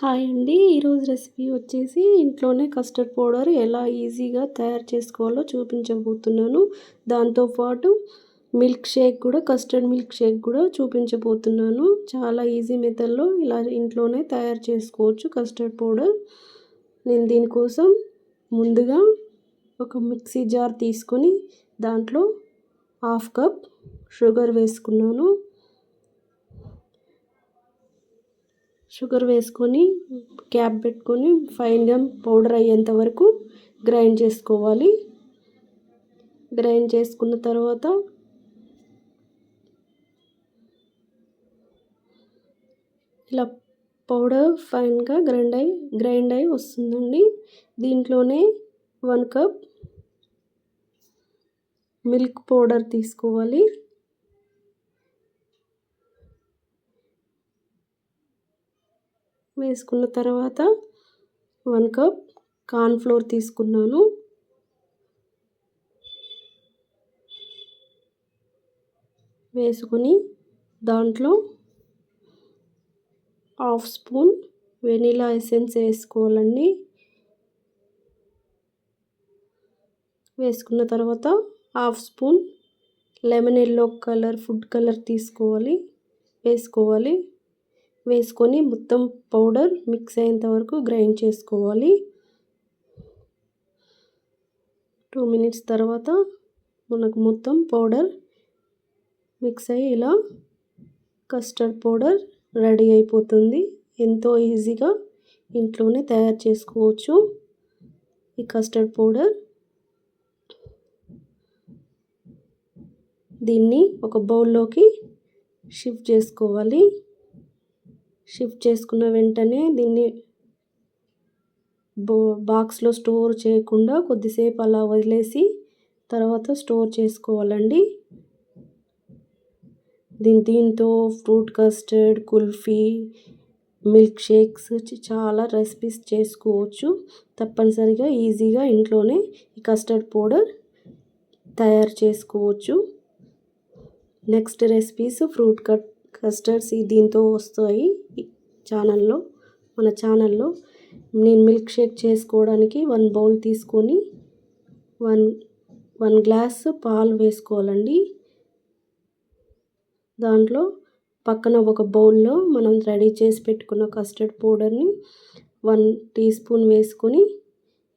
Hi అండి. ఈరోజు recipe వచ్చేసి ఇంట్లోనే కస్టర్డ్ పౌడర్ ఎలా ఈజీగా తయారు చేసుకోవాలో చూపించబోతున్నాను. దాంతోపాటు మిల్క్ షేక్ కూడా కస్టర్డ్ మిల్క్ షేక్ కూడా చూపించబోతున్నాను. చాలా ఈజీ మెథడ్లో ఇలా ఇంట్లోనే తయారు చేసుకోవచ్చు కస్టర్డ్ పౌడర్. నేను దీనికోసం ముందుగా ఒక మిక్సీ జార్ తీసుకొని దాంట్లో హాఫ్ కప్ షుగర్ వేసుకున్నాను. షుగర్ వేసుకొని క్యాప్ పెట్టుకొని ఫైన్గా పౌడర్ అయ్యేంత వరకు గ్రైండ్ చేసుకోవాలి. గ్రైండ్ చేసుకున్న తర్వాత ఇలా పౌడర్ ఫైన్గా గ్రైండ్ అయి గ్రైండ్ అయి వస్తుందండి. దీంట్లోనే వన్ కప్ మిల్క్ పౌడర్ తీసుకోవాలి. వేసుకున్న తర్వాత వన్ కప్ కార్న్ఫ్లోర్ తీసుకున్నాను. వేసుకొని దాంట్లో హాఫ్ స్పూన్ వెనీలా ఎసెన్స్ వేసుకోవాలండి. వేసుకున్న తర్వాత half spoon lemon yellow colour food colour తీసుకోవాలి వేసుకోవాలి. వేసుకొని మొత్తం పౌడర్ మిక్స్ అయ్యేంత వరకు గ్రైండ్ చేసుకోవాలి. టూ మినిట్స్ తర్వాత మనకు మొత్తం పౌడర్ మిక్స్ అయ్యి ఇలా కస్టర్డ్ పౌడర్ రెడీ అయిపోతుంది. ఎంతో ఈజీగా ఇంట్లోనే తయారు చేసుకోవచ్చు ఈ కస్టర్డ్ పౌడర్. దీన్ని ఒక బౌల్లోకి షిఫ్ట్ చేసుకోవాలి. షిఫ్ట్ చేసుకున్న వెంటనే దీన్ని బో బాక్స్లో స్టోర్ చేయకుండా కొద్దిసేపు అలా వదిలేసి తర్వాత స్టోర్ చేసుకోవాలండి. దీని దీంతో fruit custard kulfi milk shakes చాలా రెసిపీస్ చేసుకోవచ్చు. తప్పనిసరిగా ఈజీగా ఇంట్లోనే ఈ కస్టర్డ్ పౌడర్ తయారు చేసుకోవచ్చు. Next recipes fruit cut custards దీంతో వస్తాయి ఛానల్లో మన ఛానల్లో నేను మిల్క్ షేక్ చేసుకోవడానికి వన్ బౌల్ తీసుకొని వన్ వన్ గ్లాస్ పాలు వేసుకోవాలండి. దాంట్లో పక్కన ఒక బౌల్లో మనం రెడీ చేసి పెట్టుకున్న కస్టర్డ్ పౌడర్ని వన్ టీ స్పూన్ వేసుకొని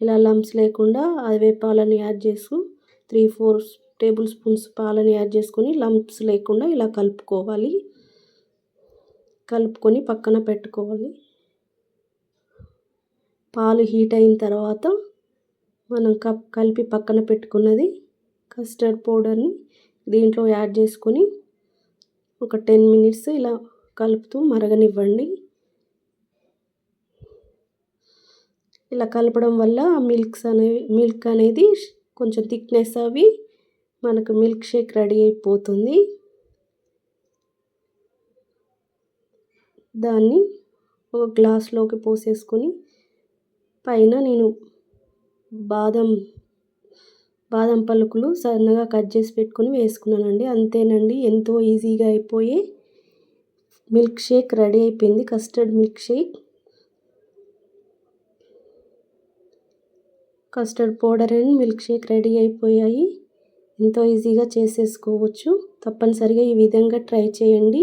ఇలా లంప్స్ లేకుండా అవే పాలని యాడ్ చేసు త్రీ ఫోర్ టేబుల్ స్పూన్స్ పాలని యాడ్ చేసుకొని లంప్స్ లేకుండా ఇలా కలుపుకోవాలి. కలుపుకొని పక్కన పెట్టుకోవాలి. పాలు హీట్ అయిన తర్వాత మనం కప్ కలిపి పక్కన పెట్టుకున్నది కస్టర్డ్ పౌడర్ని దీంట్లో యాడ్ చేసుకొని ఒక టెన్ మినిట్స్ ఇలా కలుపుతూ మరగనివ్వండి. ఇలా కలపడం వల్ల మిల్క్స్ అనేవి మిల్క్ అనేది కొంచెం థిక్నెస్ అవి మనకు మిల్క్ షేక్ రెడీ అయిపోతుంది. దాన్ని ఒక గ్లాస్లోకి పోసేసుకొని పైన నేను బాదం బాదం పలుకులు సన్నగా కట్ చేసి పెట్టుకొని వేసుకున్నానండి. అంతేనండి ఎంతో ఈజీగా అయిపోయి మిల్క్ షేక్ రెడీ అయిపోయింది. Custard milk shake custard powder and milk shake ready అయిపోయాయి. ఎంతో ఈజీగా చేసేసుకోవచ్చు. తప్పనిసరిగా ఈ విధంగా ట్రై చేయండి.